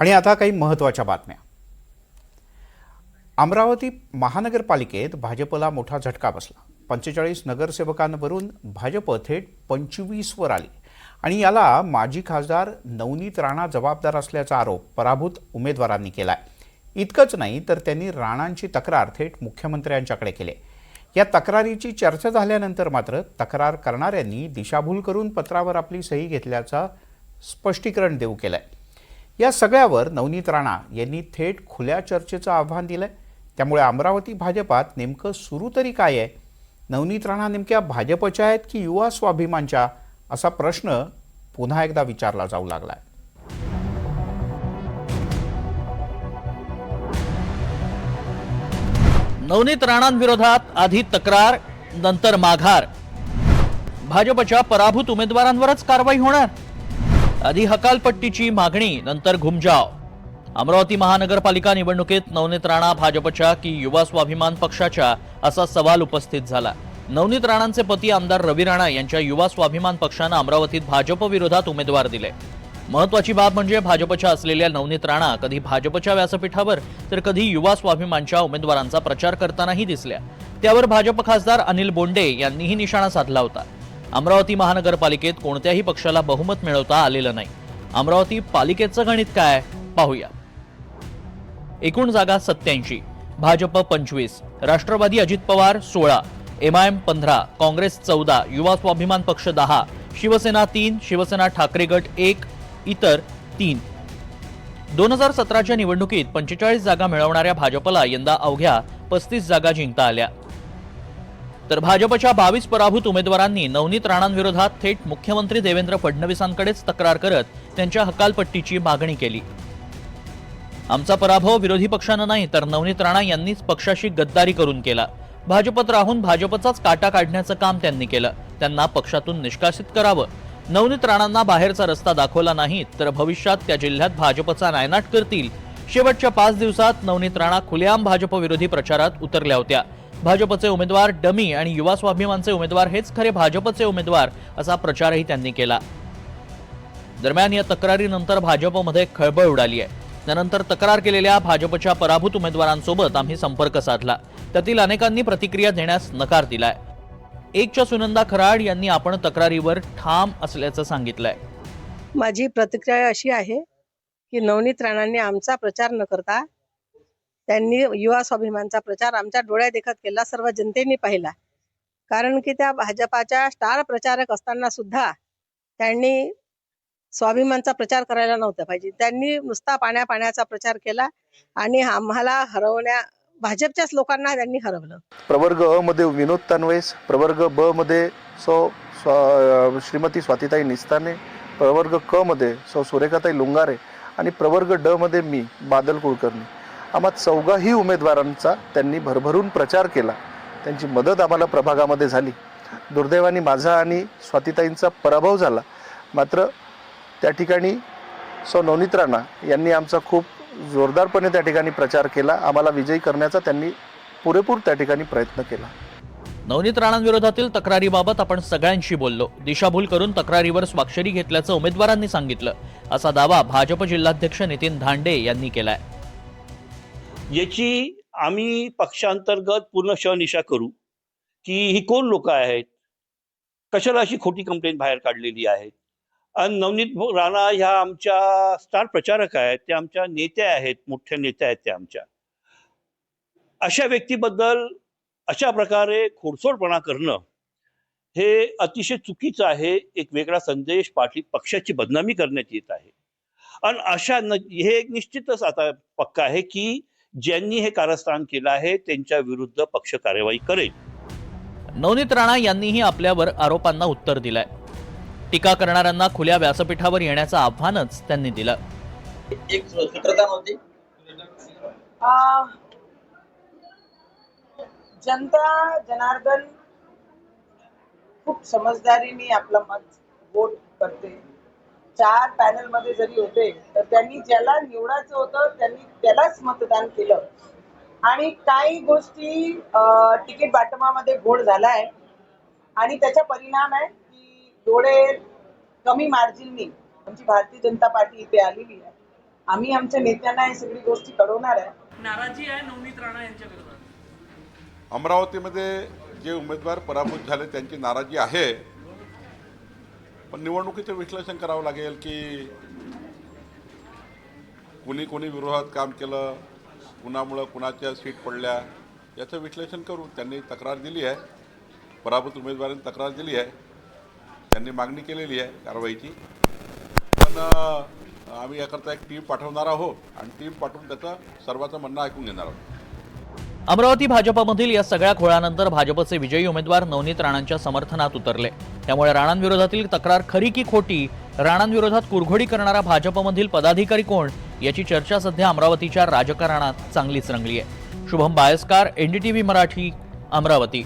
आणि आता काही महत्त्वाच्या बातम्या. अमरावती महानगरपालिकेत भाजपला मोठा झटका बसला. पंचेचाळीस नगरसेवकांवरून भाजप थेट पंचवीसवर आली. आणि याला माजी खासदार नवनीत राणा जबाबदार असल्याचा आरोप पराभूत उमेदवारांनी केला आहे इतकंच नाही तर त्यांनी राणांची तक्रार थेट मुख्यमंत्र्यांच्याकडे केली. या तक्रारीची चर्चा झाल्यानंतर मात्र तक्रार करणाऱ्यांनी दिशाभूल करून पत्रावर आपली सही घेतल्याचा स्पष्टीकरण देऊ केलं आहे या सगळ्यावर नवनीत राणा यांनी थेट खुल्या चर्चेचं आव्हान दिलंय. त्यामुळे अमरावती भाजपात नेमकं सुरू तरी काय आहे? नवनीत राणा नेमक्या भाजपच्या आहेत की युवा स्वाभिमानच्या? असा प्रश्न पुन्हा एकदा विचारला जाऊ लागलाय. नवनीत राणांविरोधात आधी तक्रार नंतर माघार. भाजपच्या पराभूत उमेदवारांवरच कारवाई होणार. आधी हकालपट्टीची मागणी नंतर घुमजाव. अमरावती महानगरपालिका निवडणुकीत नवनीत राणा भाजपच्या की युवा स्वाभिमान पक्षाच्या असा सवाल उपस्थित झाला. नवनीत राणांचे पती आमदार रवी राणा यांच्या युवा स्वाभिमान पक्षानं अमरावतीत भाजप विरोधात उमेदवार दिले. महत्वाची बाब म्हणजे भाजपच्या असलेल्या नवनीत राणा कधी भाजपच्या व्यासपीठावर तर कधी युवा स्वाभिमानच्या उमेदवारांचा प्रचार करतानाही दिसल्या. त्यावर भाजप खासदार अनिल बोंडे यांनीही निशाणा साधला होता. अमरावती महानगरपालिकेत कोणत्याही पक्षाला बहुमत मिळवता आलेलं नाही. अमरावती पालिकेचं गणित काय पाहूया. एकूण जागा सत्याऐंशी भाजप पंचवीस राष्ट्रवादी अजित पवार सोळा एमआयएम पंधरा काँग्रेस चौदा युवा स्वाभिमान पक्ष दहा शिवसेना तीन शिवसेना ठाकरे गट एक इतर तीन. दोन हजार सतराच्या निवडणुकीत पंचेचाळीस जागा मिळवणाऱ्या भाजपला यंदा अवघ्या पस्तीस जागा जिंकता आल्या. तर भाजपच्या बावीस पराभूत उमेदवारांनी नवनीत राणांविरोधात थेट मुख्यमंत्री देवेंद्र फडणवीसांकडेच तक्रार करत त्यांच्या हकालपट्टीची मागणी केली. आमचा पराभव विरोधी पक्षानं नाही तर नवनीत राणा यांनीच पक्षाशी गद्दारी करून केला. भाजपत राहून भाजपचाच काटा काढण्याचं काम त्यांनी केलं. त्यांना पक्षातून निष्कासित करावं. नवनीत राणांना बाहेरचा रस्ता दाखवला नाही तर भविष्यात त्या जिल्ह्यात भाजपचा नायनाट करतील. शेवटच्या पाच दिवसात नवनीत राणा खुलेआम भाजप विरोधी प्रचारात उतरल्या होत्या. भाजपचे उमेदवार डमी आणि युवा स्वाभिमानचे उमेदवार हेच खरे भाजपचे उमेदवार असा प्रचारही त्यांनी केला. दरम्यान या तक्रारीनंतर भाजपमध्ये खळबळ उडाली आहे. त्यानंतर तक्रार केलेल्या भाजपच्या पराभूत उमेदवारांसोबत आम्ही संपर्क साधला. त्यातील अनेकांनी प्रतिक्रिया देण्यास नकार दिलाय. एकच्या सुनंदा खराड यांनी आपण तक्रारीवर ठाम असल्याचं सांगितलंय. माझी प्रतिक्रिया अशी आहे की नवनीत राणांनी आमचा प्रचार न करता त्यांनी युवा स्वाभिमानचा प्रचार आमच्या डोळ्या देखत केला सर्व जनतेने पाहिला. कारण की त्या भाजपाच्या स्टार प्रचारक असताना सुद्धा त्यांनी स्वाभिमानचा प्रचार करायला नव्हता पाहिजे. त्यांनी नुसता पाण्या पाण्याचा प्रचार केला आणि आम्हाला हरवण्या भाजपच्याच लोकांना त्यांनी हरवलं. प्रवर्ग अ मध्ये विनोद तन्वयस प्रवर्ग ब मध्ये सौ श्रीमती स्वातिताई निस्ताने प्रवर्ग क मध्ये सौ सुरेखाताई लुंगारे आणि प्रवर्ग ड मध्ये मी बादल कुलकर्णी. आम्हा चौघाही उमेदवारांचा त्यांनी भरभरून प्रचार केला. त्यांची मदत आम्हाला प्रभागामध्ये झाली. दुर्दैवाने माझा आणि स्वातिताईंचा पराभव झाला. मात्र त्या ठिकाणी सौ नवनीत राणा यांनी आमचा खूप जोरदारपणे त्या ठिकाणी प्रचार केला. आम्हाला विजयी करण्याचा त्यांनी पुरेपूर त्या ठिकाणी प्रयत्न केला. नवनीत राणांविरोधातील तक्रारीबाबत आपण सगळ्यांशी बोललो. दिशाभूल करून तक्रारीवर स्वाक्षरी घेतल्याचं उमेदवारांनी सांगितलं. असा दावा भाजप जिल्हाध्यक्ष नितीन धांडे यांनी केलाय. याची आम्ही पक्षांतर्गत पूर्ण शनिशा करू की ही कोण लोक आहेत? कशाला अशी खोटी कंप्लेंट बाहेर काढलेली आहे आणि नवनीत राणा ह्या आमच्या स्टार प्रचारक आहेत त्या आमच्या नेत्या आहेत मोठ्या नेत्या आहेत त्या आमच्या. अशा व्यक्तीबद्दल अशा प्रकारे खोडसोडपणा करणं हे अतिशय चुकीचं आहे एक वेगळा संदेश पाठी पक्षाची बदनामी करण्यात येत आहे. आणि अशा न हे एक निश्चितच आता पक्का आहे की ज्यांनी हे कारस्थान केलं आहे त्यांच्या विरुद्ध पक्ष कार्यवाही करेल. नवनीत राणा यांनीही आपल्यावर आरोपांना उत्तर दिलंय. टीका करणाऱ्यांना खुल्या व्यासपीठावर येण्याचं आव्हानच त्यांनी दिलं. एक आ, जनता जनार्दन खूप समजदारीने आपलं मत वोट करते. चार पॅनलमध्ये जरी होते तर त्यांनी ज्याला निवडायचं होतं त्यांनी त्यालाच मतदान केलं. आणि काही गोष्टी तिकीट वाटपामध्ये घोळ झालाय. आणि त्याचा परिणाम आहे की थोडे कमी मार्जिननी आमची भारतीय जनता पार्टी इथे आलेली आहे. आम्ही आमच्या नेत्यांना ही सगळी गोष्टी कळवणार आहे. नाराजी आहे नवनीत राणा यांच्या विरोधात? अमरावतीमध्ये जे उमेदवार पराभूत झाले त्यांची नाराजी आहे. पण निवडणुकीचं विश्लेषण करावं लागेल की कुणी कोणी विरोधात काम केलं कुणामुळं कुणाच्या सीट पडल्या याचं विश्लेषण करू. त्यांनी तक्रार दिली आहे. पराभूत उमेदवारांनी तक्रार दिली आहे. त्यांनी मागणी केलेली आहे कारवाईची. पण आम्ही याकरता एक टीम पाठवणार आहोत आणि टीम पाठवून त्याचं सर्वांचं म्हणणं ऐकून घेणार आहोत. अमरावती भाजपमधील या सगळ्या खोळानंतर भाजपचे विजयी उमेदवार नवनीत राणांच्या समर्थनात उतरले. त्यामुळे राणांविरोधातील तक्रार खरी की खोटी राणांविरोधात कुरघोडी करणारा भाजपमधील पदाधिकारी कोण याची चर्चा सध्या अमरावतीच्या राजकारणात चांगलीच रंगली आहे शुभम बायस्कार एनडीटीव्ही मराठी अमरावती.